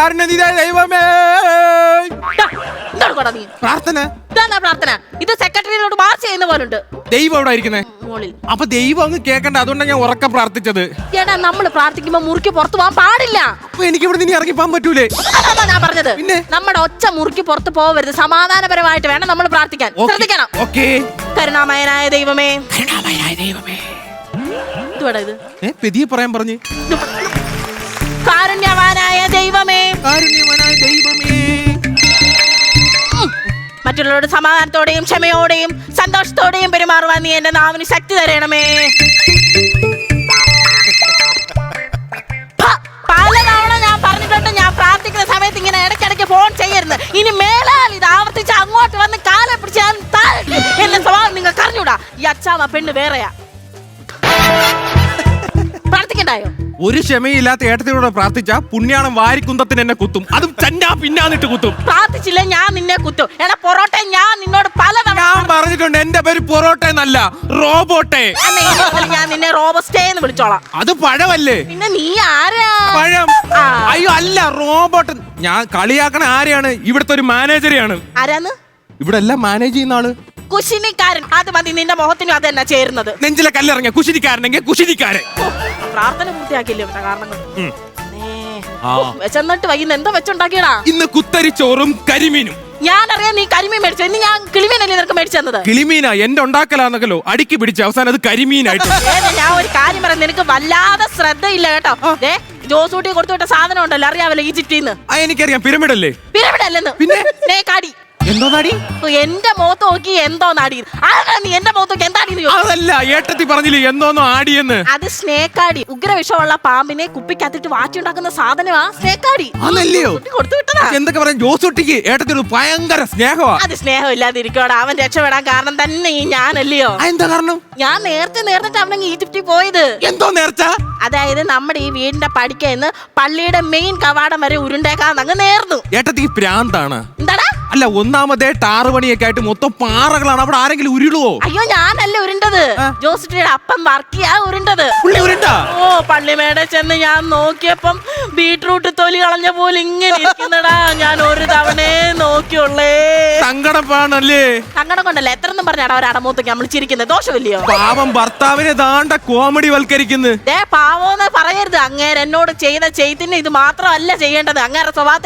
കാരുണ്യനിധിയായ ദൈവമേ. എന്താണ് നീ. പ്രാർത്ഥന? ഇതാണ് പ്രാർത്ഥന? ഇത് സെക്രട്ടറിയിലോട്ട് മാർച്ച് ചെയ്യുന്ന പോലുണ്ട്. ദൈവം എവിടെ ഇരിക്കുന്നേ? മോളിൽ. അപ്പൊ ദൈവം അങ്ങ് കേക്കണ്ട അതുകൊണ്ടാണ് ഞാൻ ഉറക്കം പ്രാർത്ഥിച്ചത്. എടാ നമ്മൾ പ്രാർത്ഥിക്കുമ്പോ മുറുക്കി പുറത്തു പോകാൻ പാടില്ല. അപ്പൊ എനിക്ക് ഇവിടെ നിന്ന് ഇറങ്ങി പോകാൻ പറ്റൂലേ? അതാ ഞാൻ പറഞ്ഞത്. പിന്നെ? നമ്മുടെ ഒച്ച മുറുക്കി പുറത്തു പോവരുത്. സമാധാനപരമായിട്ട് വേണം നമ്മൾ പ്രാർത്ഥിക്കാൻ. ശ്രദ്ധിക്കണം. ഓക്കെ. കരുണാമയനായ ദൈവമേ. ദൈവമേ. ഇതുവേടാ ഇത്? ഏ പെതിയെ പറയാൻ പറഞ്ഞു. കാരുണ്യവാനായ ദൈവമേ. കാരുണ്യവനായ ദൈവമേ. മറ്റുള്ളവരോട് സമാധാനത്തോടെയും ക്ഷമയോടെയും സന്തോഷത്തോടെയും പെരുമാറുവാൻ നീ എന്റെ നാവിന് ശക്തി തരണമേ. പലതവണ ഞാൻ പറഞ്ഞിട്ടുണ്ട് ഞാൻ പ്രാർത്ഥിക്കുന്ന സമയത്ത് ഇങ്ങനെ ഇടയ്ക്കിടയ്ക്ക് ഫോൺ ചെയ്യരുത്. ഇനി മേലാൽ ഇത് ആവർത്തിച്ച് അങ്ങോട്ട് വന്ന് കാലെ പിടിച്ച് ഞാൻ താഴെ എന്റെ സ്വഭാവം നിങ്ങൾ അറിഞ്ഞൂടാ. ഈ അച്ചാമ പെണ്ണ് വേറെയാ. പ്രാർത്ഥിക്കണ്ടായോ? ഒരു ക്ഷമയില്ലാത്ത ഏട്ടത്തിനോട് പ്രാർത്ഥിച്ച പുണ്യാണം വാരിക്കുന്തത്തിന് എന്നെ കുത്തും. അതും ചന്നാ പിന്നാന്നിട്ട് കുത്തും. പ്രാർത്ഥിച്ചില്ല? ഞാൻ നിന്നെ കുത്തും. എടാ പൊറോട്ട ഞാൻ നിന്നോട് പലതവണ ഞാൻ പറഞ്ഞിട്ടുണ്ട് എന്റെ പേര് പൊറോട്ട എന്നല്ല റോബോട്ടെ. അന്ന് ഇനി മുതൽ ഞാൻ നിന്നെ റോബോസ്റ്റേ എന്ന് വിളിച്ചോളാം. അത് പഴമല്ലേ? പിന്നെ നീ ആരാ? പഴം. ആ. അയ്യോ അല്ല റോബോട്ട്. ഞാൻ കളിയാക്കണ ആരെയാണ്? ഇവിടുത്തെ ഒരു മാനേജരെയാണ്. ആരാന്ന്? ഇവിടെ എല്ലാം മാനേജ് ചെയ്യുന്ന ആൾ. കുശിനിക്കാരൻ. അത് മതി നിന്റെ മുഖത്തിനും അത് തന്നെ ചേരുന്നത്. നെഞ്ചിലെ കല്ലിറങ്ങിയ കുശിനിക്കാരനെങ്കിൽ കുശിനിക്കാരൻ. പ്രാർത്ഥന പൂർത്തിയാക്കില്ലേ കാരണങ്ങൾ? കാരണം കൊണ്ട്. ആ. ചെന്നിട്ട് വൈകുന്ന എന്തോ വെച്ചുണ്ടാക്കിയടാ? ഇന്ന് കുത്തരിച്ചോറും കരിമീനും. ഞാൻ ഞാനറിയാം നീ കരിമീൻ മേടിച്ചു ഇന്ന് ഞാൻ കിളിമീനല്ലേ നിനക്ക് മേടിച്ചു തന്നത്? കിളിമീന എന്റെ ഉണ്ടാക്കലാന്നല്ലോ അടുക്കി പിടിച്ച് അവസാനം അത് കരിമീനായിട്ട്. ഏതാ ഞാൻ ഒരു കാര്യം പറയാം. നിനക്ക് വല്ലാതെ ശ്രദ്ധയില്ല കേട്ടോ. ദേ ജോസൂട്ടി കൊടുത്തു വിട്ട സാധനം ഉണ്ടല്ലോ. അറിയാവല്ലോ ഈജിപ്തിന്ന്. ആ എനിക്കറിയാം. പിരമിഡല്ലേ? പിരമിഡല്ലേ പിരമിഡ് അല്ലെന്ന് പിന്നെ? നേ കാടി. എന്തോ നാടി? എന്റെ മുഖത്ത് നോക്കി എന്തോ നാടി? ആരാ നീ എന്റെ മുഖത്ത് നോക്കി എന്താ അതല്ല ഏട്ടത്തി പറഞ്ഞില്ലേ എന്തോന്നോ ആടിയെന്ന്? അത് സ്നേക്കാടി. ഉഗ്രവിഷമുള്ള പാമ്പിനെ കുപ്പിക്കകത്തിട്ട് വാച്ചുണ്ടാക്കുന്ന സാധനമാ സ്നേക്കാടി. കുട്ടി കൊടുത്തു വിട്ടതാ. എന്തൊക്കെ പറയാം ജോസൊട്ടിക്ക് ഏട്ടത്തിനോട് ഭയങ്കര സ്നേഹമാ. അത് സ്നേഹമില്ലാതിരിക്കോടാ അവൻ രക്ഷപ്പെടാൻ കാരണം തന്നെ ഈ ഞാനല്ലയോ? എന്താ കാരണം? ഞാൻ നേരത്തെ നേർന്നിട്ട് അവനങ്ങ് ഈജിപ്തിൽ പോയത്. എന്തോ നേർച്ച? അതായത് നമ്മുടെ ഈ വീടിന്റെ പടിക്കന്ന് പള്ളിയുടെ മെയിൻ കവാടം വരെ ഉരുണ്ടേക്കാന്ന് അങ്ങ് നേർന്നു. ഏട്ടത്തിക്ക് പ്രാന്താണ്. എന്താടാ? അല്ല ഒന്നാമതേ ടാറ് പണിയൊക്കെ ആയിട്ട് മൊത്തം പാറകളാണ്. അവിടെ ആരെങ്കിലും ഉരുളുവോ? അയ്യോ ഞാനല്ല ഉരുണ്ടത്. ജോസിറ്റിയുടെ അപ്പം വർക്കിയാ ഉരുണ്ടത്. പുള്ളി ഉരുണ്ടാ? ഓ പള്ളിമേടെ ചെന്ന് ഞാൻ നോക്കിയപ്പം ബീട്രൂട്ട് തൊലി കളഞ്ഞ പോലെ ഇങ്ങനെ ഇരിക്കുന്നടാ. ഞാൻ ഒരു തവണേ നോക്കിയുള്ളേ. സങ്കടപ്പാണല്ലേ? സങ്കടം കൊണ്ടല്ല എത്രന്നും പറഞ്ഞാടാ ഒരടമൂത്തൊക്കെ നമ്മൾ ചിരിക്കുന്നത് ദോഷമില്ലയോ? പാവം ഭർത്താവിനെ ദാണ്ട കോമഡി വൽക്കരിക്കുന്നു. ദേ പാവോന്ന് പറയരുത്. അങ്ങേര് എന്നോട് ചെയ്ത ചെയ്തിന് ഇത് മാത്രമല്ല ചെയ്യേണ്ടത്. അങ്ങേരെ സ്വഭാവത്തിൽ